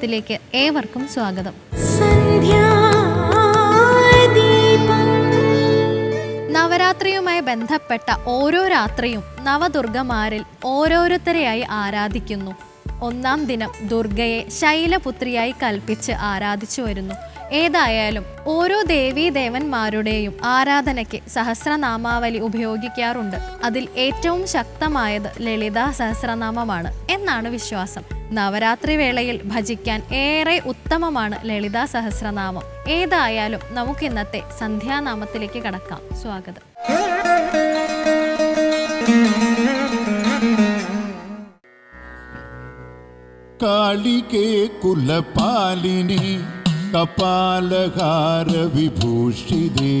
സന്ധ്യാദീപത്തിലേക്ക് ഏവർക്കും സ്വാഗതം. നവരാത്രിയുമായി ബന്ധപ്പെട്ട ഓരോ രാത്രിയും നവദുർഗമാരിൽ ഓരോരുത്തരെയായി ആരാധിക്കുന്നു. ഒന്നാം ദിനം ദുർഗയെ ശൈലപുത്രിയായി കൽപ്പിച്ച് ആരാധിച്ചു വരുന്നു. ഏതായാലും ഓരോ ദേവീ ദേവന്മാരുടെയും ആരാധനയ്ക്ക് സഹസ്രനാമാവലി ഉപയോഗിക്കാറുണ്ട്. അതിൽ ഏറ്റവും ശക്തമായത് ലളിതാ സഹസ്രനാമമാണ് എന്നാണ് വിശ്വാസം. നവരാത്രി വേളയിൽ ഭജിക്കാൻ ഏറെ ഉത്തമമാണ് ലളിതാ സഹസ്രനാമം. ഏതായാലും നമുക്ക് ഇന്നത്തെ സന്ധ്യാനാമത്തിലേക്ക് കടക്കാം. സ്വാഗതം. കാളികേ കുലപാലിനി കപാലഹാര വിഭൂഷിതേ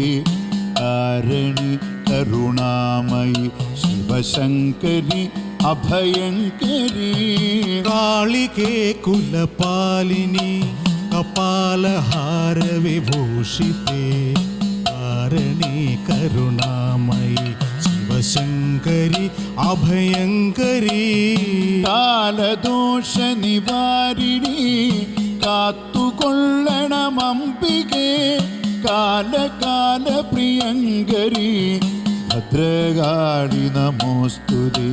കാരണി കരുണാമയി ശിവശങ്കരി അഭയങ്കരി. കാളികേ കുലപാലിനി കപാലഹാര വിഭൂഷിതേ കാരണി കരുണാമയി ശിവശങ്കരി അഭയങ്കരി. കാലദോഷ നിവാരിണി കാത്തുകൊള്ളണമംബികേ കാലകാല പ്രിയങ്കരി. ഭദ്രകാളി നമോസ്തുതി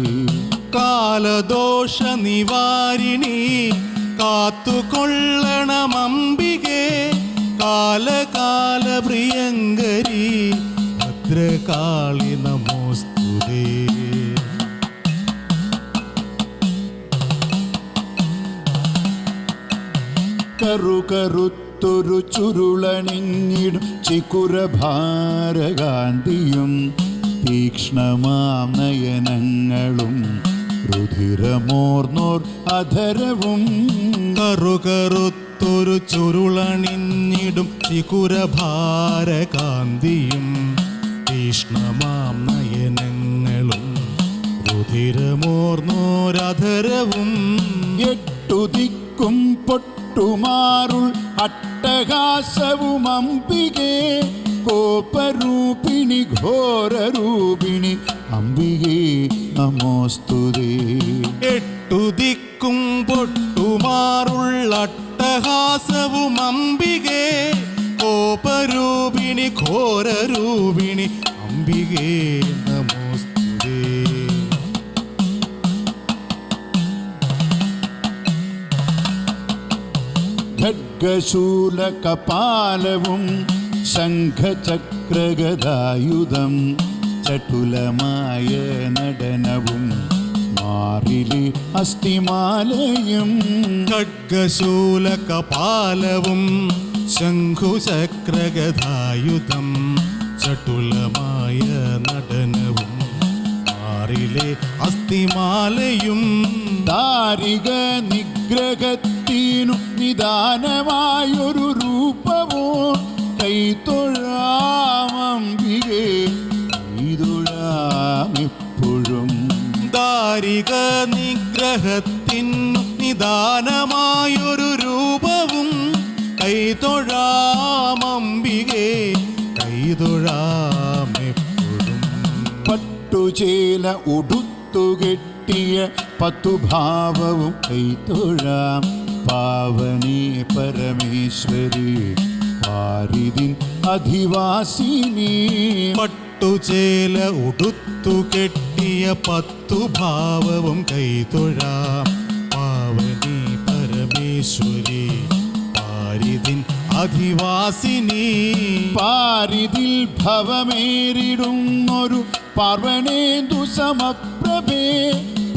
കാലദോഷ നിവാരിണി കാത്തുകൊള്ളണമംബികേ കാലകാല പ്രിയങ്കരി. ഭദ്രകാളി നമോസ്തുതേ കറുകറുത്തൊരു ചുരുളണിഞ്ഞിടും ചിക്കുരഭാരകാന്തിയും തീക്ഷ്ണമാം നയനങ്ങളും രുധിരമോർന്നോർ അധരവും. കറുകറുത്തൊരു ചുരുളണിഞ്ഞിടും ചികുരഭാരകാന്തിയും തീഷ്ണമാം നയനങ്ങളും രുധിരമോർന്നോരധരവും എട്ടു ദിക്കും പൊട്ടുമാറുൾ അട്ടഹാസവും അംബികേ കോപരൂപിണി ഘോരരൂപിണി അംബികേ നമോസ്തുതേ. എട്ടു ദിക്കും പൊട്ടുമാറുള്ളട്ടഹാസവും അംബികേ കോപരൂപിണി ഘോരരൂപിണി അംബികേ ഖഡ്ഗശൂല കപാലവും ശംഖചക്രഗതായുധം ചട്ടുലമായ നടനവും മാറിലി അസ്ഥിമാലയും ഖഡ്ഗശൂല കപാലവും ശംഖുചക്രഗധായുധം ചട്ടുലമായ നടനവും മാറിലെ അസ്ഥിമാലയും ദാരിക നിഗ്രഹത്തിനു നിദാനമായൊരു രൂപമോ? കൈത്തൊഴാമംബികേ ഇതൊഴാമിപ്പോഴും ദാരിക നിഗ്രഹത്തിൻ നിദാനമായൊരു രൂപവും കൈതൊഴാമംബികേ കൈതൊഴാമെപ്പോഴും. പട്ടുചേല ഉടുത്തുകെട്ടിയ പത്തുഭാവവും കൈത്തൊഴാം പാവനേ പരമേശ്വരി പാരിതിൻ അധിവാസിനി. പട്ടുചേല ഉടുത്തു കെട്ടിയ പത്തു ഭാവവും കൈതൊഴാം. പാവനി പരമേശ്വരി പാരിതിൻ അധിവാസിനി. പാരിതിൽ ഭവമേരിടുന്നൊരു പാർവണേന്ദു സമപ്രഭേ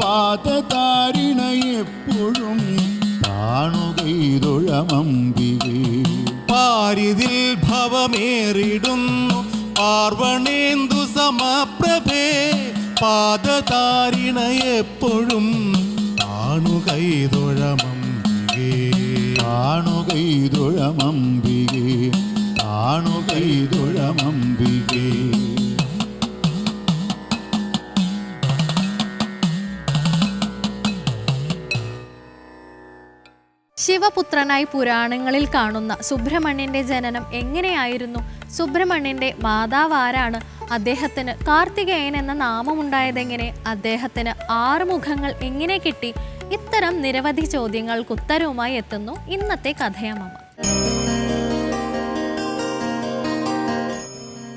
പാദതാരിണ എപ്പോഴും കാണുകൈതൊഴമംബികേ പാരിതിൽ ഭവമേറിടുന്നു പാർവണേന്ദു സമപ്രഭേ. പാദതാരിണ എപ്പോഴും കാണുകൈതൊഴമംബികേ കാണുകൈതൊഴമംബികേ കാണുകൈതൊഴമംബികേ ശിവപുത്രനായി പുരാണങ്ങളിൽ കാണുന്ന സുബ്രഹ്മണ്യന്റെ ജനനം എങ്ങനെയായിരുന്നു? സുബ്രഹ്മണ്യന്റെ മാതാവ് ആരാണ്? അദ്ദേഹത്തിന് കാർത്തികേയൻ എന്ന നാമമുണ്ടായതെങ്ങനെ? അദ്ദേഹത്തിന് ആറ് മുഖങ്ങൾ എങ്ങനെ കിട്ടി? ഇത്തരം നിരവധി ചോദ്യങ്ങൾക്ക് ഉത്തരവുമായി എത്തുന്നു ഇന്നത്തെ കഥയമ്മ.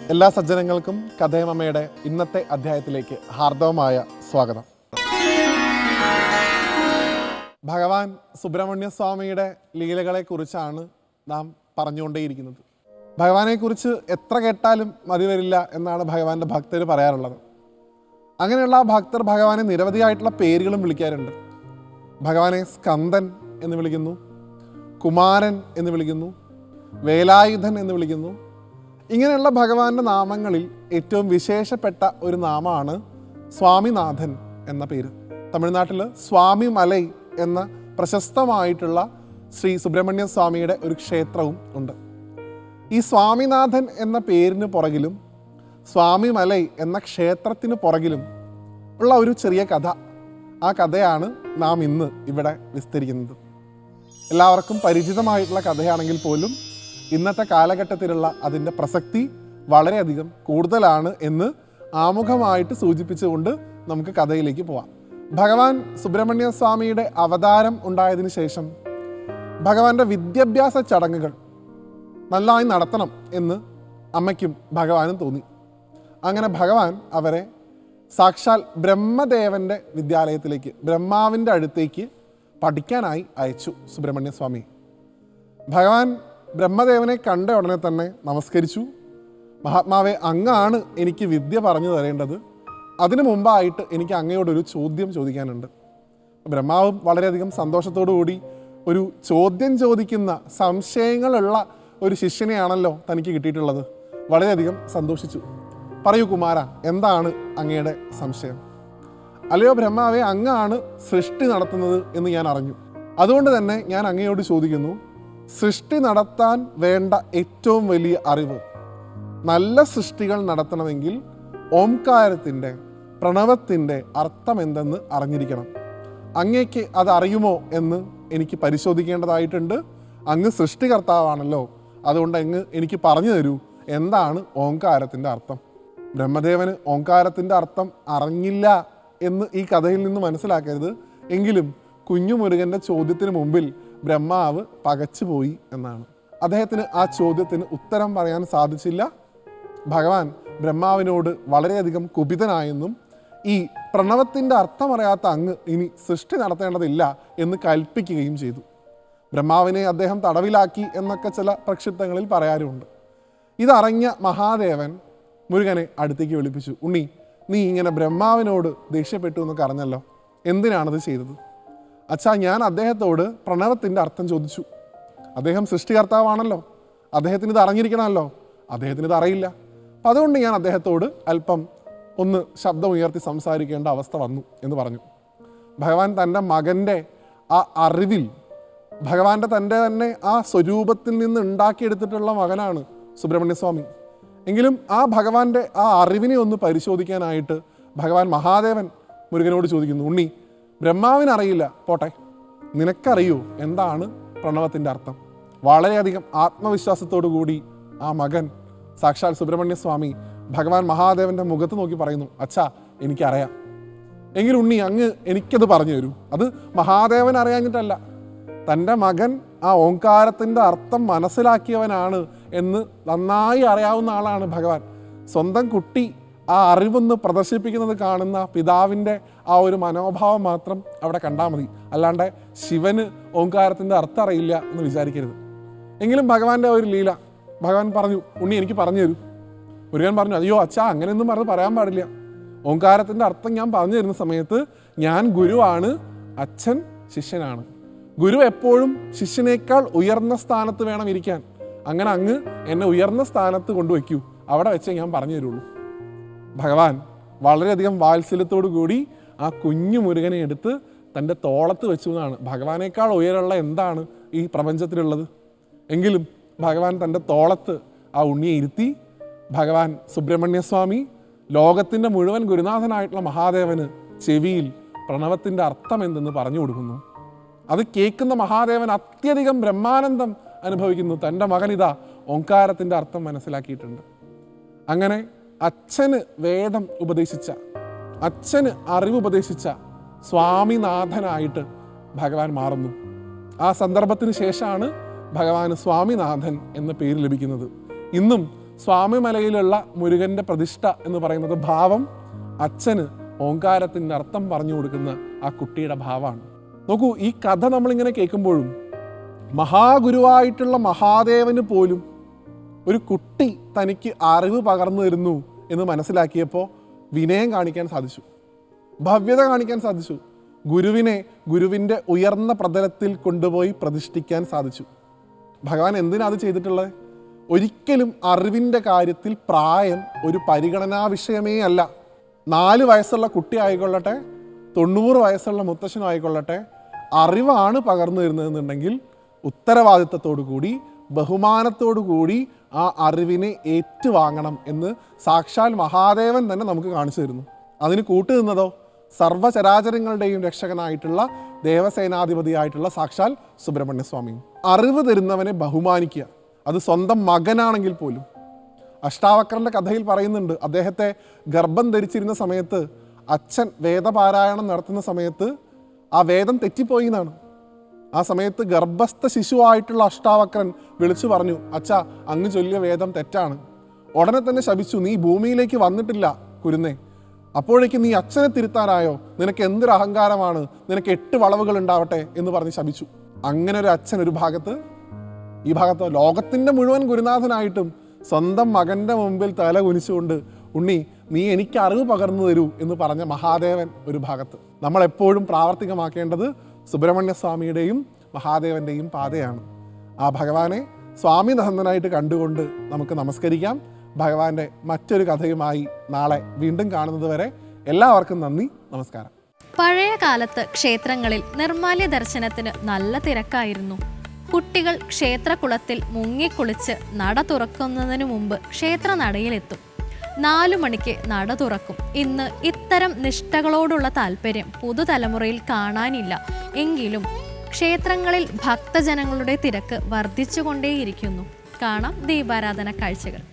എല്ലാ സജ്ജനങ്ങൾക്കും കഥയമ്മയുടെ ഇന്നത്തെ അധ്യായത്തിലേക്ക് ഹാർദവമായ സ്വാഗതം. ഭഗവാൻ സുബ്രഹ്മണ്യ സ്വാമിയുടെ ലീലകളെക്കുറിച്ചാണ് നാം പറഞ്ഞുകൊണ്ടേയിരിക്കുന്നത്. ഭഗവാനെക്കുറിച്ച് എത്ര കേട്ടാലും മതി വരില്ല എന്നാണ് ഭഗവാന്റെ ഭക്തർ പറയാറുള്ളത്. അങ്ങനെയുള്ള ഭക്തർ ഭഗവാനെ നിരവധിയായിട്ടുള്ള പേരുകളും വിളിക്കാറുണ്ട്. ഭഗവാനെ സ്കന്ദൻ എന്ന് വിളിക്കുന്നു കുമാരൻ എന്ന് വിളിക്കുന്നു വേലായുധൻ എന്ന് വിളിക്കുന്നു. ഇങ്ങനെയുള്ള ഭഗവാന്റെ നാമങ്ങളിൽ ഏറ്റവും വിശേഷപ്പെട്ട ഒരു നാമമാണ് സ്വാമിനാഥൻ എന്ന പേര്. തമിഴ്നാട്ടിൽ സ്വാമി മലൈ എന്ന പ്രശസ്തമായിട്ടുള്ള ശ്രീ സുബ്രഹ്മണ്യ സ്വാമിയുടെ ഒരു ക്ഷേത്രവും ഉണ്ട്. ഈ സ്വാമിനാഥൻ എന്ന പേരിന് പുറകിലും സ്വാമി മലൈ എന്ന ക്ഷേത്രത്തിന് പുറകിലും ഉള്ള ഒരു ചെറിയ കഥ. ആ കഥയാണ് നാം ഇന്ന് ഇവിടെ വിസ്തരിക്കുന്നത്. എല്ലാവർക്കും പരിചിതമായിട്ടുള്ള കഥയാണെങ്കിൽ പോലും ഇന്നത്തെ കാലഘട്ടത്തിലുള്ള അതിന്റെ പ്രസക്തി വളരെയധികം കൂടുതലാണ് എന്ന് ആമുഖമായിട്ട് സൂചിപ്പിച്ചുകൊണ്ട് നമുക്ക് കഥയിലേക്ക് പോവാം. ഭഗവാൻ സുബ്രഹ്മണ്യ സ്വാമിയുടെ അവതാരം ഉണ്ടായതിനു ശേഷം ഭഗവാന്റെ വിദ്യാഭ്യാസ ചടങ്ങുകൾ നന്നായി നടത്തണം എന്ന് അമ്മയ്ക്കും ഭഗവാനും തോന്നി. അങ്ങനെ ഭഗവാൻ അവരെ സാക്ഷാൽ ബ്രഹ്മദേവന്റെ വിദ്യാലയത്തിലേക്ക് ബ്രഹ്മാവിന്റെ അടുത്തേക്ക് പഠിക്കാനായി അയച്ചു സുബ്രഹ്മണ്യ സ്വാമി. ഭഗവാൻ ബ്രഹ്മദേവനെ കണ്ട ഉടനെ തന്നെ നമസ്കരിച്ചു. മഹാത്മാവെ അങ്ങാണ് എനിക്ക് വിദ്യ പറഞ്ഞു തരേണ്ടത്. അതിനു മുമ്പായിട്ട് എനിക്ക് അങ്ങയോടൊരു ചോദ്യം ചോദിക്കാനുണ്ട്. ബ്രഹ്മാവും വളരെയധികം കൂടി ഒരു ചോദ്യം ചോദിക്കുന്ന സംശയങ്ങളുള്ള ഒരു ശിഷ്യനെയാണല്ലോ തനിക്ക് കിട്ടിയിട്ടുള്ളത്. വളരെയധികം സന്തോഷിച്ചു. പറയൂ കുമാര എന്താണ് അങ്ങയുടെ സംശയം? അല്ലയോ ബ്രഹ്മാവെ അങ്ങാണ് സൃഷ്ടി നടത്തുന്നത് എന്ന് ഞാൻ അറിഞ്ഞു. അതുകൊണ്ട് തന്നെ ഞാൻ അങ്ങയോട് ചോദിക്കുന്നു സൃഷ്ടി നടത്താൻ വേണ്ട ഏറ്റവും വലിയ അറിവ് നല്ല സൃഷ്ടികൾ നടത്തണമെങ്കിൽ ഓംകാരത്തിന്റെ പ്രണവത്തിന്റെ അർത്ഥം എന്തെന്ന് അറിഞ്ഞിരിക്കണം. അങ്ങേക്ക് അത് അറിയുമോ എന്ന് എനിക്ക് പരിശോധിക്കേണ്ടതായിട്ടുണ്ട്. അങ്ങ് സൃഷ്ടികർത്താവാണല്ലോ. അതുകൊണ്ട് അങ്ങ് എനിക്ക് പറഞ്ഞു തരൂ എന്താണ് ഓംകാരത്തിന്റെ അർത്ഥം? ബ്രഹ്മദേവന് ഓംകാരത്തിന്റെ അർത്ഥം അറിഞ്ഞില്ല എന്ന് ഈ കഥയിൽ നിന്ന് മനസ്സിലാക്കരുത്. എങ്കിലും കുഞ്ഞു മുരുകന്റെ ചോദ്യത്തിന് മുമ്പിൽ ബ്രഹ്മാവ് പകച്ചുപോയി എന്നാണ്. അദ്ദേഹത്തിന് ആ ചോദ്യത്തിന് ഉത്തരം പറയാൻ സാധിച്ചില്ല. ഭഗവാൻ ബ്രഹ്മാവിനോട് വളരെയധികം കുപിതനായെന്നും ഈ പ്രണവത്തിന്റെ അർത്ഥമറിയാത്ത അങ്ങ് ഇനി സൃഷ്ടി നടത്തേണ്ടതില്ല എന്ന് കൽപ്പിക്കുകയും ചെയ്തു. ബ്രഹ്മാവിനെ അദ്ദേഹം തടവിലാക്കി എന്നൊക്കെ ചില പ്രക്ഷിപ്തങ്ങളിൽ പറയാറുമുണ്ട് ഇതറിഞ്ഞ മഹാദേവൻ മുരുകനെ അടുത്തേക്ക് വിളിപ്പിച്ചു. ഉണ്ണി നീ ഇങ്ങനെ ബ്രഹ്മാവിനോട് ദേഷ്യപ്പെട്ടു എന്നൊക്കെ അറിഞ്ഞല്ലോ എന്തിനാണത് ചെയ്തത്? അച്ഛാ ഞാൻ അദ്ദേഹത്തോട് പ്രണവത്തിന്റെ അർത്ഥം ചോദിച്ചു. അദ്ദേഹം സൃഷ്ടികർത്താവാണല്ലോ. അദ്ദേഹത്തിന് ഇത് അറിഞ്ഞിരിക്കണമല്ലോ. അദ്ദേഹത്തിന് ഇത് അറിയില്ല. അപ്പം അതുകൊണ്ട് ഞാൻ അദ്ദേഹത്തോട് അല്പം ഒന്ന് ശബ്ദം ഉയർത്തി സംസാരിക്കേണ്ട അവസ്ഥ വന്നു എന്ന് പറഞ്ഞു. ഭഗവാൻ തന്റെ മകന്റെ ആ അറിവിൽ ഭഗവാന്റെ തന്റെ തന്നെ ആ സ്വരൂപത്തിൽ നിന്ന് ഉണ്ടാക്കിയെടുത്തിട്ടുള്ള മകനാണ് സുബ്രഹ്മണ്യസ്വാമി. എങ്കിലും ആ ഭഗവാന്റെ ആ അറിവിനെ ഒന്ന് പരിശോധിക്കാനായിട്ട് ഭഗവാൻ മഹാദേവൻ മുരുകനോട് ചോദിക്കുന്നു ഉണ്ണി ബ്രഹ്മാവിനറിയില്ല പോട്ടെ. നിനക്കറിയോ എന്താണ് പ്രണവത്തിന്റെ അർത്ഥം? വളരെയധികം ആത്മവിശ്വാസത്തോടു കൂടി ആ മകൻ സാക്ഷാൽ സുബ്രഹ്മണ്യ സ്വാമി ഭഗവാൻ മഹാദേവന്റെ മുഖത്ത് നോക്കി പറയുന്നു അച്ഛാ എനിക്കറിയാം. എങ്കിൽ ഉണ്ണി അങ്ങ് എനിക്കത് പറഞ്ഞു തരൂ. അത് മഹാദേവൻ അറിയാഞ്ഞിട്ടല്ല. തന്റെ മകൻ ആ ഓങ്കാരത്തിന്റെ അർത്ഥം മനസ്സിലാക്കിയവനാണ് എന്ന് നന്നായി അറിയാവുന്ന ആളാണ് ഭഗവാൻ. സ്വന്തം കുട്ടി ആ അറിവൊന്ന് പ്രദർശിപ്പിക്കുന്നത് കാണുന്ന പിതാവിന്റെ ആ ഒരു മനോഭാവം മാത്രം അവിടെ കണ്ടാൽ മതി. അല്ലാണ്ട് ശിവന് ഓങ്കാരത്തിന്റെ അർത്ഥം അറിയില്ല എന്ന് വിചാരിക്കരുത്. എങ്കിലും ഭഗവാന്റെ ഒരു ലീല ഭഗവാൻ പറഞ്ഞു ഉണ്ണി എനിക്ക് പറഞ്ഞു തരൂ. മുരുകൻ പറഞ്ഞു അയ്യോ അച്ഛാ അങ്ങനെയൊന്നും പറഞ്ഞ് പറയാൻ പാടില്ല. ഓങ്കാരത്തിന്റെ അർത്ഥം ഞാൻ പറഞ്ഞു തരുന്ന സമയത്ത് ഞാൻ ഗുരുവാണ് അച്ഛൻ ശിഷ്യനാണ്. ഗുരു എപ്പോഴും ശിഷ്യനേക്കാൾ ഉയർന്ന സ്ഥാനത്ത് വേണം ഇരിക്കാൻ. അങ്ങനെ അങ്ങ് എന്നെ ഉയർന്ന സ്ഥാനത്ത് കൊണ്ടുവയ്ക്കൂ. അവിടെ വെച്ചേ ഞാൻ പറഞ്ഞു തരുള്ളൂ. ഭഗവാൻ വളരെയധികം വാത്സല്യത്തോടു കൂടി ആ കുഞ്ഞു മുരുകനെ എടുത്ത് തന്റെ തോളത്ത് വെച്ചു എന്നാണ്. ഭഗവാനേക്കാൾ ഉയരമുള്ള എന്താണ് ഈ പ്രപഞ്ചത്തിലുള്ളത്? എങ്കിലും ഭഗവാൻ തന്റെ തോളത്ത് ആ ഉണ്ണിയെ ഇരുത്തി ഭഗവാൻ സുബ്രഹ്മണ്യസ്വാമി ലോകത്തിന്റെ മുഴുവൻ ഗുരുനാഥനായിട്ടുള്ള മഹാദേവന് ചെവിയിൽ പ്രണവത്തിന്റെ അർത്ഥം എന്തെന്ന് പറഞ്ഞു കൊടുക്കുന്നു. അത് കേൾക്കുന്ന മഹാദേവൻ അത്യധികം ബ്രഹ്മാനന്ദം അനുഭവിക്കുന്നു. തന്റെ മകൻ ഇതാ ഓങ്കാരത്തിന്റെ അർത്ഥം മനസ്സിലാക്കിയിട്ടുണ്ട്. അങ്ങനെ അച്ഛന് വേദം ഉപദേശിച്ച അച്ഛന് അറിവ് ഉപദേശിച്ച സ്വാമിനാഥനായിട്ട് ഭഗവാൻ മാറുന്നു. ആ സന്ദർഭത്തിന് ശേഷമാണ് ഭഗവാന് സ്വാമിനാഥൻ എന്ന പേര് ലഭിക്കുന്നത്. ഇന്നും സ്വാമിമലയിലുള്ള മുരുകന്റെ പ്രതിഷ്ഠ എന്ന് പറയുന്നത് ഭാവം അച്ഛന് ഓങ്കാരത്തിന്റെ അർത്ഥം പറഞ്ഞു കൊടുക്കുന്ന ആ കുട്ടിയുടെ ഭാവമാണ്. നോക്കൂ ഈ കഥ നമ്മളിങ്ങനെ കേൾക്കുമ്പോഴും മഹാഗുരുവായിട്ടുള്ള മഹാദേവന് പോലും ഒരു കുട്ടി തനിക്ക് അറിവ് പകർന്നു തരുന്നു എന്ന് മനസ്സിലാക്കിയപ്പോൾ വിനയം കാണിക്കാൻ സാധിച്ചു. ഭവ്യത കാണിക്കാൻ സാധിച്ചു. ഗുരുവിനെ ഗുരുവിന്റെ ഉയർന്ന പ്രതലത്തിൽ കൊണ്ടുപോയി പ്രതിഷ്ഠിക്കാൻ സാധിച്ചു. ഭഗവാൻ എന്തിനാ അത് ചെയ്തിട്ടുള്ളത്? ഒരിക്കലും അറിവിന്റെ കാര്യത്തിൽ പ്രായം ഒരു പരിഗണനാ വിഷയമേ അല്ല. നാല് വയസ്സുള്ള കുട്ടി ആയിക്കൊള്ളട്ടെ തൊണ്ണൂറ് വയസ്സുള്ള മുത്തശ്ശനും ആയിക്കൊള്ളട്ടെ അറിവാണ് പകർന്നു തരുന്നതെന്നുണ്ടെങ്കിൽ ഉത്തരവാദിത്തത്തോടു കൂടി ബഹുമാനത്തോടു കൂടി ആ അറിവിനെ ഏറ്റുവാങ്ങണം എന്ന് സാക്ഷാൽ മഹാദേവൻ തന്നെ നമുക്ക് കാണിച്ചു തരുന്നു. അതിന് കൂട്ടുനിന്നതോ സർവചരാചരങ്ങളുടെയും രക്ഷകനായിട്ടുള്ള ദേവസേനാധിപതിയായിട്ടുള്ള സാക്ഷാൽ സുബ്രഹ്മണ്യസ്വാമി. അറിവ് തരുന്നവനെ ബഹുമാനിക്കുക. അത് സ്വന്തം മകനാണെങ്കിൽ പോലും. അഷ്ടാവക്രന്റെ കഥയിൽ പറയുന്നുണ്ട് അദ്ദേഹത്തെ ഗർഭം ധരിച്ചിരുന്ന സമയത്ത് അച്ഛൻ വേദപാരായണം നടത്തുന്ന സമയത്ത് ആ വേദം തെറ്റിപ്പോയി എന്നാണ്. ആ സമയത്ത് ഗർഭസ്ഥ ശിശുവായിട്ടുള്ള അഷ്ടാവക്രൻ വിളിച്ചു പറഞ്ഞു അച്ഛാ അങ്ങ് ചൊല്ലിയ വേദം തെറ്റാണ്. ഉടനെ തന്നെ ശപിച്ചു നീ ഭൂമിയിലേക്ക് വന്നിട്ടില്ല കുരുന്നേ. അപ്പോഴേക്കും നീ അച്ഛനെ തിരുത്താനായോ? നിനക്ക് എന്തൊരു അഹങ്കാരമാണ് നിനക്ക് എട്ട് വളവുകൾ ഉണ്ടാവട്ടെ എന്ന് പറഞ്ഞ് ശപിച്ചു. അങ്ങനെ ഒരു അച്ഛൻ ഒരു ഭാഗത്ത് ഈ ഭാഗത്ത് ലോകത്തിന്റെ മുഴുവൻ ഗുരുനാഥനായിട്ടും സ്വന്തം മകന്റെ മുമ്പിൽ തല കുനിച്ചുകൊണ്ട് ഉണ്ണി നീ എനിക്ക് അറിവ് പകർന്നു തരൂ എന്ന് പറഞ്ഞ മഹാദേവൻ ഒരു ഭാഗത്ത്. നമ്മൾ എപ്പോഴും പ്രാവർത്തികമാക്കേണ്ടത് സുബ്രഹ്മണ്യ സ്വാമിയുടെയും മഹാദേവന്റെയും പാതയാണ്. ആ ഭഗവാനെ സ്വാമി സ്വാമിനന്ദനായിട്ട് കണ്ടുകൊണ്ട് നമുക്ക് നമസ്കരിക്കാം. ഭഗവാന്റെ മറ്റൊരു കഥയുമായി നാളെ വീണ്ടും കാണുന്നത് വരെ എല്ലാവർക്കും നന്ദി നമസ്കാരം. പഴയ കാലത്ത് ക്ഷേത്രങ്ങളിൽ നിർമാല്യ ദർശനത്തിന് നല്ല തിരക്കായിരുന്നു. കുട്ടികൾ ക്ഷേത്രകുളത്തിൽ മുങ്ങിക്കുളിച്ച് നട തുറക്കുന്നതിനു മുമ്പ് ക്ഷേത്ര നടയിലെത്തും നാലു മണിക്ക് നട തുറക്കും. ഇന്ന് ഇത്തരം നിഷ്ഠകളോടുള്ള താല്പര്യം പുതുതലമുറയിൽ കാണാനില്ല. എങ്കിലും ക്ഷേത്രങ്ങളിൽ ഭക്തജനങ്ങളുടെ തിരക്ക് വർദ്ധിച്ചുകൊണ്ടേയിരിക്കുന്നു. കാണാം ദീപാരാധന കാഴ്ചകൾ.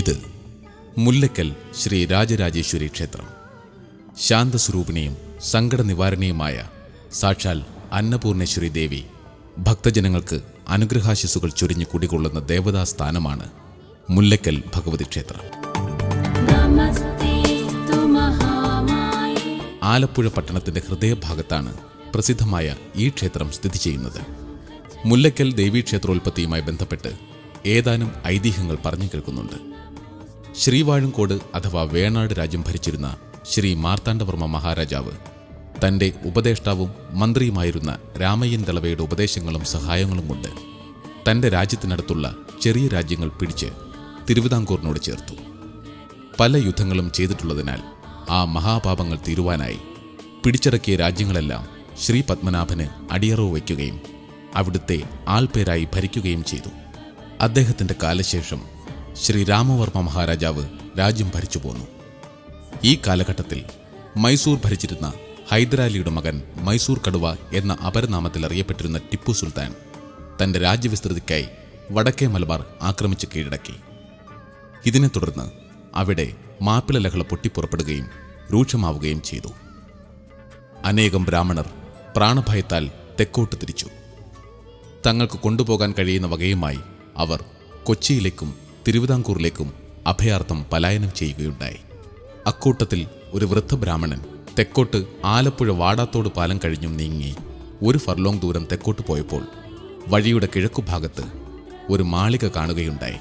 ഇത് മുല്ലക്കൽ ശ്രീ രാജരാജേശ്വരി ക്ഷേത്രം. ശാന്തസ്വരൂപിണിയും സങ്കട നിവാരണിയുമായ സാക്ഷാൽ അന്നപൂർണേശ്വരി ദേവി ഭക്തജനങ്ങൾക്ക് അനുഗ്രഹാശിസുകൾ ചൊരിഞ്ഞു കുടികൊള്ളുന്ന ദേവതാ സ്ഥാനമാണ് മുല്ലക്കൽ ഭഗവതി ക്ഷേത്രം. ആലപ്പുഴ പട്ടണത്തിന്റെ ഹൃദയഭാഗത്താണ് പ്രസിദ്ധമായ ഈ ക്ഷേത്രം സ്ഥിതി ചെയ്യുന്നത്. മുല്ലക്കൽ ദേവീക്ഷേത്രോൽപത്തിയുമായി ബന്ധപ്പെട്ട് ഏതാനും ഐതിഹ്യങ്ങൾ പറഞ്ഞു കേൾക്കുന്നുണ്ട്. ശ്രീവാഴുംകോട് അഥവാ വേണാട് രാജ്യം ഭരിച്ചിരുന്ന ശ്രീ മാർത്താണ്ഡവർമ്മ മഹാരാജാവ് തന്റെ ഉപദേഷ്ടാവും മന്ത്രിയുമായിരുന്ന രാമയ്യൻ ദളവയുടെ ഉപദേശങ്ങളും സഹായങ്ങളും കൊണ്ട് തന്റെ രാജ്യത്തിനടുത്തുള്ള ചെറിയ രാജ്യങ്ങൾ പിടിച്ച് തിരുവിതാംകൂറിനോട് ചേർത്തു. പല യുദ്ധങ്ങളും ചെയ്തിട്ടുള്ളതിനാൽ ആ മഹാപാപങ്ങൾ തീരുവാനായി പിടിച്ചടക്കിയ രാജ്യങ്ങളെല്ലാം ശ്രീ പത്മനാഭന് അടിയറവ് വയ്ക്കുകയും അവിടുത്തെ ആൾപേരായി ഭരിക്കുകയും ചെയ്തു. അദ്ദേഹത്തിന്റെ കാലശേഷം ശ്രീ രാമവർമ്മ മഹാരാജാവ് രാജ്യം ഭരിച്ചു പോന്നു. ഈ കാലഘട്ടത്തിൽ മൈസൂർ ഭരിച്ചിരുന്ന ഹൈദരാലിയുടെ മകൻ മൈസൂർ കടുവ എന്ന അപരനാമത്തിൽ അറിയപ്പെട്ടിരുന്ന ടിപ്പു സുൽത്താൻ തന്റെ രാജ്യവിസ്തൃതിക്കായി വടക്കേ മലബാർ ആക്രമിച്ച് കീഴടക്കി. ഇതിനെ തുടർന്ന് അവിടെ മാപ്പിള ലഹള പൊട്ടിപ്പുറപ്പെടുകയും രൂക്ഷമാവുകയും ചെയ്തു. അനേകം ബ്രാഹ്മണർ പ്രാണഭയത്താൽ തെക്കോട്ട് തിരിച്ചു. തങ്ങൾക്ക് കൊണ്ടുപോകാൻ കഴിയുന്ന വകയുമായി അവർ കൊച്ചിയിലേക്കും തിരുവിതാംകൂറിലേക്കും അഭയാർത്ഥം പലായനം ചെയ്യുകയുണ്ടായി. അക്കൂട്ടത്തിൽ ഒരു വൃദ്ധബ്രാഹ്മണൻ തെക്കോട്ട് ആലപ്പുഴ വാടാത്തോട് പാലം കഴിഞ്ഞും നീങ്ങി ഒരു ഫർലോങ് ദൂരം തെക്കോട്ട് പോയപ്പോൾ വഴിയുടെ കിഴക്കുഭാഗത്ത് ഒരു മാളിക കാണുകയുണ്ടായി.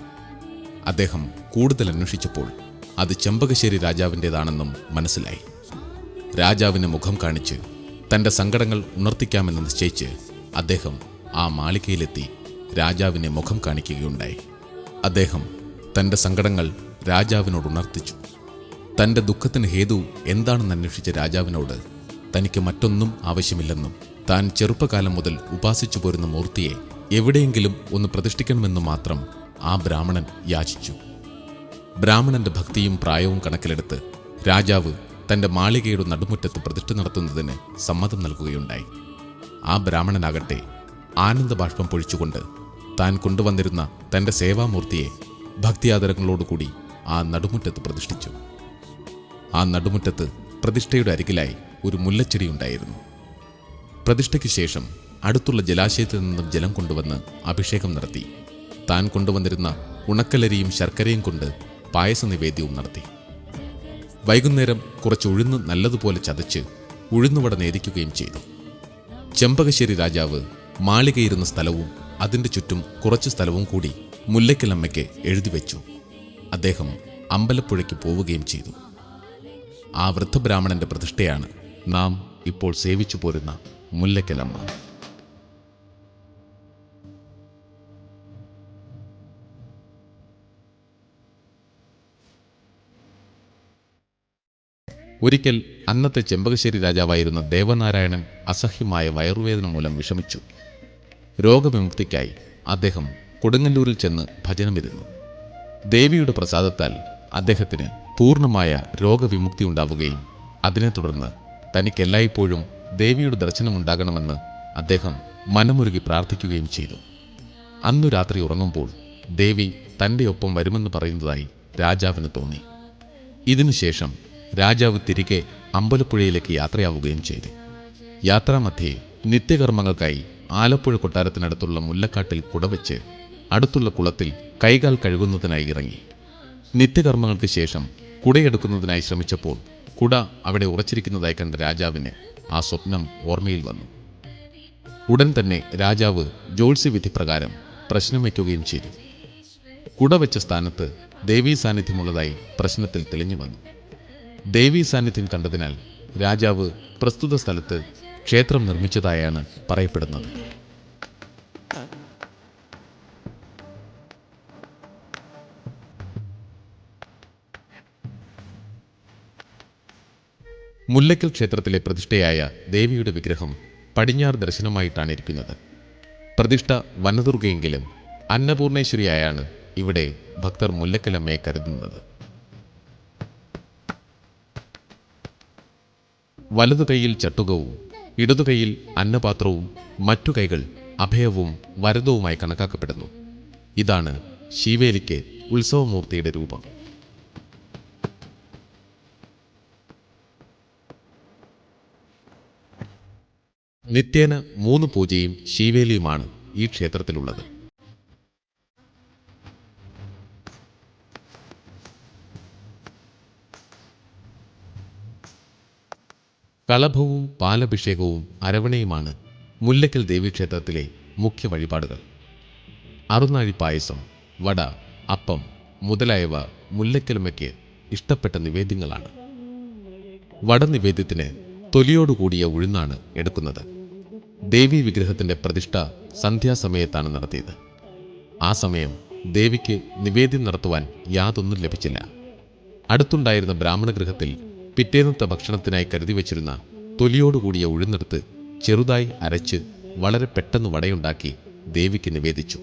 അദ്ദേഹം കൂടുതൽ അന്വേഷിച്ചപ്പോൾ അത് ചെമ്പകശ്ശേരി രാജാവിന്റെതാണെന്നും മനസ്സിലായി. രാജാവിന് മുഖം കാണിച്ച് തന്റെ സങ്കടങ്ങൾ ഉണർത്തിക്കാമെന്ന് നിശ്ചയിച്ച് അദ്ദേഹം ആ മാളികയിലെത്തി രാജാവിനെ മുഖം കാണിക്കുകയുണ്ടായി. അദ്ദേഹം തന്റെ സങ്കടങ്ങൾ രാജാവിനോട് ഉണർത്തിച്ചു. തന്റെ ദുഃഖത്തിന് ഹേതു എന്താണെന്ന് അന്വേഷിച്ച രാജാവിനോട് തനിക്ക് മറ്റൊന്നും ആവശ്യമില്ലെന്നും താൻ ചെറുപ്പകാലം മുതൽ ഉപാസിച്ചു പോരുന്ന മൂർത്തിയെ എവിടെയെങ്കിലും ഒന്ന് പ്രതിഷ്ഠിക്കണമെന്ന് മാത്രം ആ ബ്രാഹ്മണൻ യാചിച്ചു. ബ്രാഹ്മണന്റെ ഭക്തിയും പ്രായവും കണക്കിലെടുത്ത് രാജാവ് തന്റെ മാളികയുടെ നടുമുറ്റത്ത് പ്രതിഷ്ഠ നടത്തുന്നതിന് സമ്മതം നൽകുകയുണ്ടായി. ആ ബ്രാഹ്മണനാകട്ടെ ആനന്ദബാഷ്പം പൊഴിച്ചുകൊണ്ട് താൻ കൊണ്ടുവന്നിരുന്ന തന്റെ സേവാമൂർത്തിയെ ഭക്തിയാദരങ്ങളോടുകൂടി ആ നടുമുറ്റത്ത് പ്രതിഷ്ഠിച്ചു. ആ നടുമുറ്റത്ത് പ്രതിഷ്ഠയുടെ അരികിലായി ഒരു മുല്ലച്ചെടി ഉണ്ടായിരുന്നു. പ്രതിഷ്ഠയ്ക്ക് ശേഷം അടുത്തുള്ള ജലാശയത്തിൽ നിന്നും ജലം കൊണ്ടുവന്ന് അഭിഷേകം നടത്തി. താൻ കൊണ്ടുവന്നിരുന്ന ഉണക്കലരിയും ശർക്കരയും കൊണ്ട് പായസ നിവേദ്യവും നടത്തി. വൈകുന്നേരം കുറച്ച് ഉഴുന്ന് നല്ലതുപോലെ ചതച്ച് ഉഴുന്നുവട നേദിക്കുകയും ചെയ്തു. ചെമ്പകശ്ശേരി രാജാവ് മാളികയിരുന്ന സ്ഥലവും അതിന്റെ ചുറ്റും കുറച്ചു സ്ഥലവും കൂടി മുല്ലയ്ക്കലമ്മയ്ക്ക് എഴുതിവെച്ചു അദ്ദേഹം അമ്പലപ്പുഴയ്ക്ക് പോവുകയും ചെയ്തു. ആ വൃദ്ധബ്രാഹ്മണന്റെ പ്രതിഷ്ഠയാണ് നാം ഇപ്പോൾ സേവിച്ചു പോരുന്ന മുല്ലയ്ക്കലമ്മ. ഒരിക്കൽ അന്നത്തെ ചെമ്പകശ്ശേരി രാജാവായിരുന്ന ദേവനാരായണൻ അസഹ്യമായ വയറുവേദന മൂലം വിഷമിച്ചു. രോഗവിമുക്തിക്കായി അദ്ദേഹം കൊടുങ്ങല്ലൂരിൽ ചെന്ന് ഭജനമിരുന്നു. ദേവിയുടെ പ്രസാദത്താൽ അദ്ദേഹത്തിന് പൂർണമായ രോഗവിമുക്തി ഉണ്ടാവുകയും അതിനെ തുടർന്ന് തനിക്കെല്ലായ്പ്പോഴും ദേവിയുടെ ദർശനമുണ്ടാകണമെന്ന് അദ്ദേഹം മനമുരുകി പ്രാർത്ഥിക്കുകയും ചെയ്തു. അന്നു രാത്രി ഉറങ്ങുമ്പോൾ ദേവി തന്റെ ഒപ്പം വരുമെന്ന് പറയുന്നതായി രാജാവിന് തോന്നി. ഇതിനുശേഷം രാജാവ് തിരികെ അമ്പലപ്പുഴയിലേക്ക് യാത്രയാവുകയും ചെയ്തു. യാത്രാമധ്യേ നിത്യകർമ്മങ്ങൾക്കായി ആലപ്പുഴ കൊട്ടാരത്തിനടുത്തുള്ള മുല്ലക്കാട്ടിൽ കുടവെച്ച് അടുത്തുള്ള കുളത്തിൽ കൈകാൽ കഴുകുന്നതിനായി ഇറങ്ങി. നിത്യകർമ്മങ്ങൾക്ക് ശേഷം കുടയെടുക്കുന്നതിനായി ശ്രമിച്ചപ്പോൾ കുട അവിടെ ഉറച്ചിരിക്കുന്നതായി കണ്ട രാജാവിന് ആ സ്വപ്നം ഓർമ്മയിൽ വന്നു. ഉടൻ തന്നെ രാജാവ് ജ്യോത്സ്യവിധി പ്രകാരം പ്രശ്നം വയ്ക്കുകയും ചെയ്തു. കുട വെച്ച സ്ഥാനത്ത് ദേവീ സാന്നിധ്യമുള്ളതായി പ്രശ്നത്തിൽ തെളിഞ്ഞു വന്നു. ദേവീ സാന്നിധ്യം കണ്ടതിനാൽ രാജാവ് പ്രസ്തുത സ്ഥലത്ത് ക്ഷേത്രം നിർമ്മിച്ചതായാണ് പറയപ്പെടുന്നത്. മുല്ലക്കൽ ക്ഷേത്രത്തിലെ പ്രതിഷ്ഠയായ ദേവിയുടെ വിഗ്രഹം പടിഞ്ഞാറ് ദർശനമായിട്ടാണ് ഇരിക്കുന്നത്. പ്രതിഷ്ഠ വനദുർഗയെങ്കിലും അന്നപൂർണേശ്വരിയായാണ് ഇവിടെ ഭക്തർ മുല്ലക്കലമ്മയെ കരുതുന്നത്. വലതു കൈയിൽ ചട്ടുകവും ഇടതു കൈയിൽ അന്നപാത്രവും മറ്റു കൈകൾ അഭയവും വരദവുമായി കണക്കാക്കപ്പെടുന്നു. ഇതാണ് ശിവേലിക്ക് ഉത്സവമൂർത്തിയുടെ രൂപം. നിത്യേന മൂന്ന് പൂജയും ശിവേലിയുമാണ് ഈ ക്ഷേത്രത്തിലുള്ളത്. കളഭവും പാലഭിഷേകവും അരവണയുമാണ് മുല്ലക്കൽ ദേവീക്ഷേത്രത്തിലെ മുഖ്യ വഴിപാടുകൾ. അറുനാഴി പായസം വട അപ്പം മുതലായവ മുല്ലക്കലുമയ്ക്ക് ഇഷ്ടപ്പെട്ട നിവേദ്യങ്ങളാണ്. വട നിവേദ്യത്തിന് തൊലിയോടുകൂടിയ ഉഴുന്നാണ് എടുക്കുന്നത്. ദേവി വിഗ്രഹത്തിന്റെ പ്രതിഷ്ഠ സന്ധ്യാസമയത്താണ് നടത്തിയത്. ആ സമയം ദേവിക്ക് നിവേദ്യം നടത്തുവാൻ യാതൊന്നും ലഭിച്ചില്ല. അടുത്തുണ്ടായിരുന്ന ബ്രാഹ്മണ ഗൃഹത്തിൽ പിറ്റേന്നത്തെ ഭക്ഷണത്തിനായി കരുതി വച്ചിരുന്ന തൊലിയോടുകൂടിയ ഉഴുന്നെടുത്ത് ചെറുതായി അരച്ച് വളരെ പെട്ടെന്ന് വടയുണ്ടാക്കി ദേവിക്ക് നിവേദിച്ചു.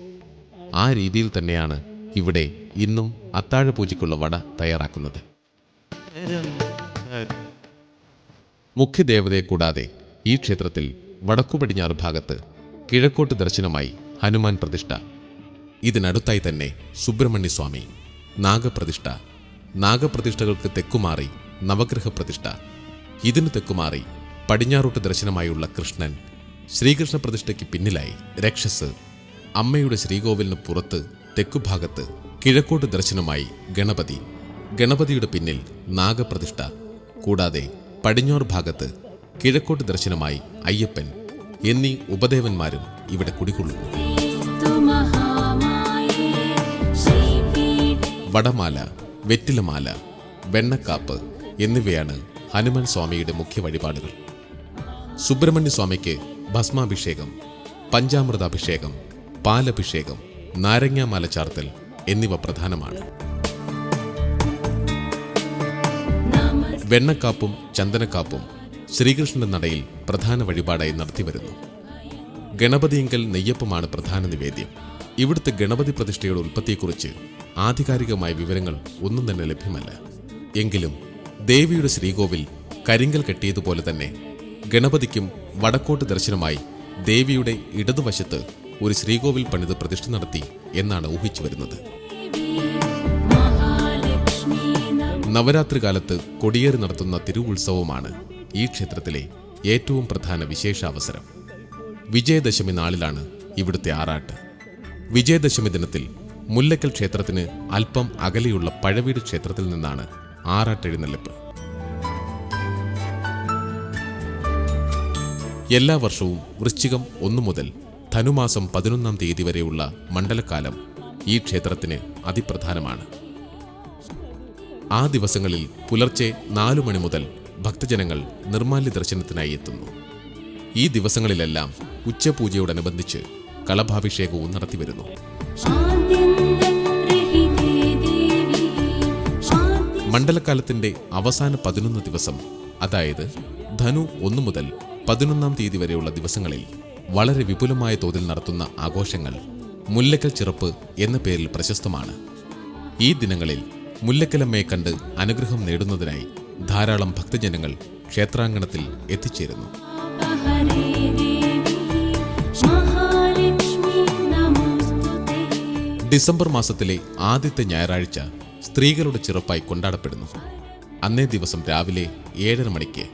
ആ രീതിയിൽ തന്നെയാണ് ഇവിടെ ഇന്നും അത്താഴപൂജയ്ക്കുള്ള വട തയ്യാറാക്കുന്നത്. മുഖ്യദേവതയെ കൂടാതെ ഈ ക്ഷേത്രത്തിൽ വടക്കു പടിഞ്ഞാറ് ഭാഗത്ത് കിഴക്കോട്ട് ദർശനമായി ഹനുമാൻ പ്രതിഷ്ഠ. ഇതിനടുത്തായി തന്നെ സുബ്രഹ്മണ്യസ്വാമി നാഗപ്രതിഷ്ഠ. നാഗപ്രതിഷ്ഠകൾക്ക് തെക്കുമാറി നവഗ്രഹ പ്രതിഷ്ഠ ഇതിനു തെക്കുമാറി പടിഞ്ഞാറോട്ട് ദർശനമായുള്ള കൃഷ്ണൻ ശ്രീകൃഷ്ണ പ്രതിഷ്ഠയ്ക്ക് പിന്നിലായി രക്ഷസ് അമ്മയുടെ ശ്രീകോവിലിന് പുറത്ത് തെക്കുഭാഗത്ത് കിഴക്കോട്ട് ദർശനമായി ഗണപതി. ഗണപതിയുടെ പിന്നിൽ നാഗപ്രതിഷ്ഠ. കൂടാതെ പടിഞ്ഞാറ് ഭാഗത്ത് കിഴക്കോട്ട് ദർശനമായി അയ്യപ്പൻ എന്നീ ഉപദേവന്മാരും ഇവിടെ കുടികൊള്ളുന്നു. വടമാല വെറ്റിലമാല വെണ്ണക്കാപ്പ് എന്നിവയാണ് ഹനുമാൻ സ്വാമിയുടെ മുഖ്യ വഴിപാടുകൾ. സുബ്രഹ്മണ്യ സ്വാമിക്ക് ഭസ്മാഭിഷേകം പഞ്ചാമൃതാഭിഷേകം പാലഭിഷേകം നാരങ്ങാമാല ചാർത്തൽ എന്നിവ പ്രധാനമാണ്. വെണ്ണക്കാപ്പും ചന്ദനക്കാപ്പും ശ്രീകൃഷ്ണന്റെ നടയിൽ പ്രധാന വഴിപാടായി നടത്തിവരുന്നു. ഗണപതിയെങ്കിൽ നെയ്യപ്പമാണ് പ്രധാന നിവേദ്യം. ഇവിടുത്തെ ഗണപതി പ്രതിഷ്ഠയുടെ ഉൽപ്പത്തിയെക്കുറിച്ച് ആധികാരികമായ വിവരങ്ങൾ ഒന്നും തന്നെ ലഭ്യമല്ല. എങ്കിലും ദേവിയുടെ ശ്രീകോവിൽ കരിങ്കൽ കെട്ടിയതുപോലെ തന്നെ. ഗണപതിക്കും വടക്കോട്ട് ദർശനമായി ദേവിയുടെ ഇടതുവശത്ത് ഒരു ശ്രീകോവിൽ പണിത് പ്രതിഷ്ഠ നടത്തി എന്നാണ് ഊഹിച്ചു വരുന്നത്. നവരാത്രി കാലത്ത് കൊടിയേറി നടത്തുന്ന തിരുവുത്സവമാണ് ഈ ക്ഷേത്രത്തിലെ ഏറ്റവും പ്രധാന വിശേഷാവസരം. വിജയദശമി നാളിലാണ് ഇവിടുത്തെ ആറാട്ട്. വിജയദശമി ദിനത്തിൽ മുല്ലക്കൽ ക്ഷേത്രത്തിന് അല്പം അകലെയുള്ള പഴവീട് ക്ഷേത്രത്തിൽ നിന്നാണ് ആറാട്ടെഴുന്നള്ളിപ്പ് എല്ലാ വർഷവും വൃശ്ചികം ഒന്നു മുതൽ ധനുമാസം പതിനൊന്നാം തീയതി വരെയുള്ള മണ്ഡലകാലം ഈ ക്ഷേത്രത്തിന് അതിപ്രധാനമാണ്. ആ ദിവസങ്ങളിൽ പുലർച്ചെ നാലു മണി മുതൽ ഭക്തജനങ്ങൾ നിർമാല്യ ദർശനത്തിനായി എത്തുന്നു. ഈ ദിവസങ്ങളിലെല്ലാം ഉച്ചപൂജയോടനുബന്ധിച്ച് കളഭാഭിഷേകവും നടത്തിവരുന്നു. മണ്ഡലക്കാലത്തിന്റെ അവസാന പതിനൊന്ന് ദിവസം അതായത് ധനു ഒന്നു മുതൽ പതിനൊന്നാം തീയതി വരെയുള്ള ദിവസങ്ങളിൽ വളരെ വിപുലമായ തോതിൽ നടത്തുന്ന ആഘോഷങ്ങൾ മുല്ലക്കൽ ചിറപ്പ് എന്ന പേരിൽ പ്രശസ്തമാണ്. ഈ ദിനങ്ങളിൽ മുല്ലക്കലമ്മയെ കണ്ട് അനുഗ്രഹം നേടുന്നതിനായി ധാരാളം ഭക്തജനങ്ങൾ ക്ഷേത്രാങ്കണത്തിൽ എത്തിച്ചേരുന്നു. ഡിസംബർ മാസത്തിലെ ആദ്യത്തെ ഞായറാഴ്ച സ്ത്രീകളുടെ ചിറപ്പായി കൊണ്ടാടപ്പെടുന്നു. അന്നേ ദിവസം രാവിലെ ഏഴര മണിക്ക്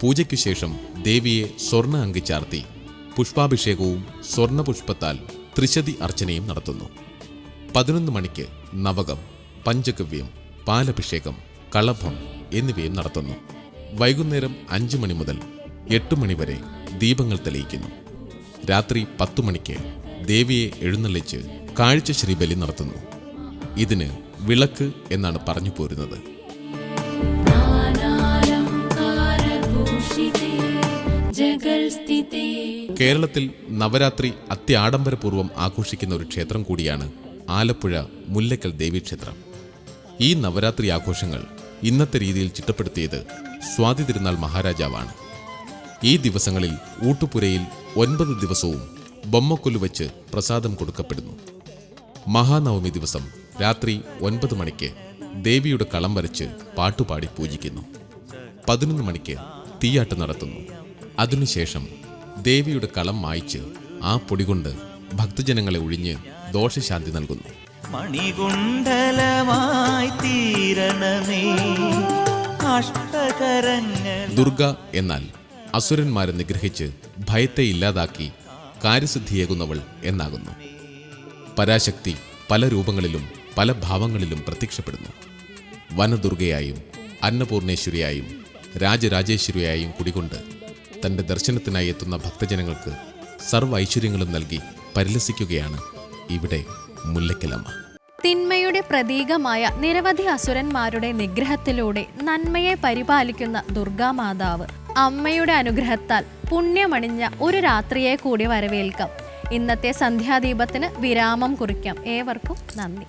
പൂജയ്ക്കു ശേഷം ദേവിയെ സ്വർണ അങ്കി ചാർത്തി പുഷ്പാഭിഷേകവും സ്വർണപുഷ്പത്താൽ ത്രിശതി അർച്ചനയും നടത്തുന്നു. പതിനൊന്ന് മണിക്ക് നവകം പഞ്ചഗവ്യം പാലഭിഷേകം കളഭം എന്നിവയും നടത്തുന്നു. വൈകുന്നേരം അഞ്ചു മണി മുതൽ എട്ട് മണി വരെ ദീപങ്ങൾ തെളിയിക്കുന്നു. രാത്രി പത്തു മണിക്ക് ദേവിയെ എഴുന്നള്ളിച്ച് കാഴ്ച ശ്രീബലി നടത്തുന്നു. ഇതിന് വിളക്ക് എന്നാണ് പറഞ്ഞു പോരുന്നത്. കേരളത്തിൽ നവരാത്രി അത്യാഡംബരപൂർവം ആഘോഷിക്കുന്ന ഒരു ക്ഷേത്രം കൂടിയാണ് ആലപ്പുഴ മുല്ലക്കൽ ദേവീക്ഷേത്രം ഈ നവരാത്രി ആഘോഷങ്ങൾ ഇന്നത്തെ രീതിയിൽ ചിട്ടപ്പെടുത്തിയത് സ്വാതി തിരുനാൾ മഹാരാജാവാണ്. ഈ ദിവസങ്ങളിൽ ഊട്ടുപുരയിൽ ഒൻപത് ദിവസവും ബൊമ്മക്കൊല്ലു പ്രസാദം കൊടുക്കപ്പെടുന്നു. മഹാനവമി ദിവസം രാത്രി ഒൻപത് മണിക്ക് ദേവിയുടെ കളം വരച്ച് പാട്ടുപാടി പൂജിക്കുന്നു. പതിനൊന്ന് മണിക്ക് തീയാട്ട് നടത്തുന്നു. അതിനുശേഷം ദേവിയുടെ കളം മായ്ച്ച് ആ പൊടികൊണ്ട് ഭക്തജനങ്ങളെ ഒഴിഞ്ഞ് ദോഷശാന്തി നൽകുന്നു. തീരണമേ ദുർഗ എന്നാൽ അസുരന്മാരെ നിഗ്രഹിച്ച് ഭയത്തെ ഇല്ലാതാക്കി കാര്യസിദ്ധിയേകുന്നവൾ എന്നാകുന്നു. പരാശക്തി പല രൂപങ്ങളിലും പല ഭാവങ്ങളിലും പ്രത്യക്ഷപ്പെടുന്നു. വനദുർഗയായും അന്നപൂർണേശ്വരിയായും രാജരാജേശ്വരിയായും കുടികൊണ്ട് തന്റെ ദർശനത്തിനായി എത്തുന്ന ഭക്തജനങ്ങൾക്ക് സർവ ഐശ്വര്യങ്ങളും നൽകി പരിലസിക്കുകയാണ് ഇവിടെ മുല്ലക്കലമ്മ. തിന്മയുടെ പ്രതീകമായ നിരവധി അസുരന്മാരുടെ നിഗ്രഹത്തിലൂടെ നന്മയെ പരിപാലിക്കുന്ന ദുർഗാമാതാവ്. അമ്മയുടെ അനുഗ്രഹത്താൽ പുണ്യമണിഞ്ഞ ഒരു രാത്രിയെ കൂടി വരവേൽക്കാം. ഇന്നത്തെ സന്ധ്യാദീപത്തിന് വിരാമം കുറിക്കാം. ഏവർക്കും നന്ദി.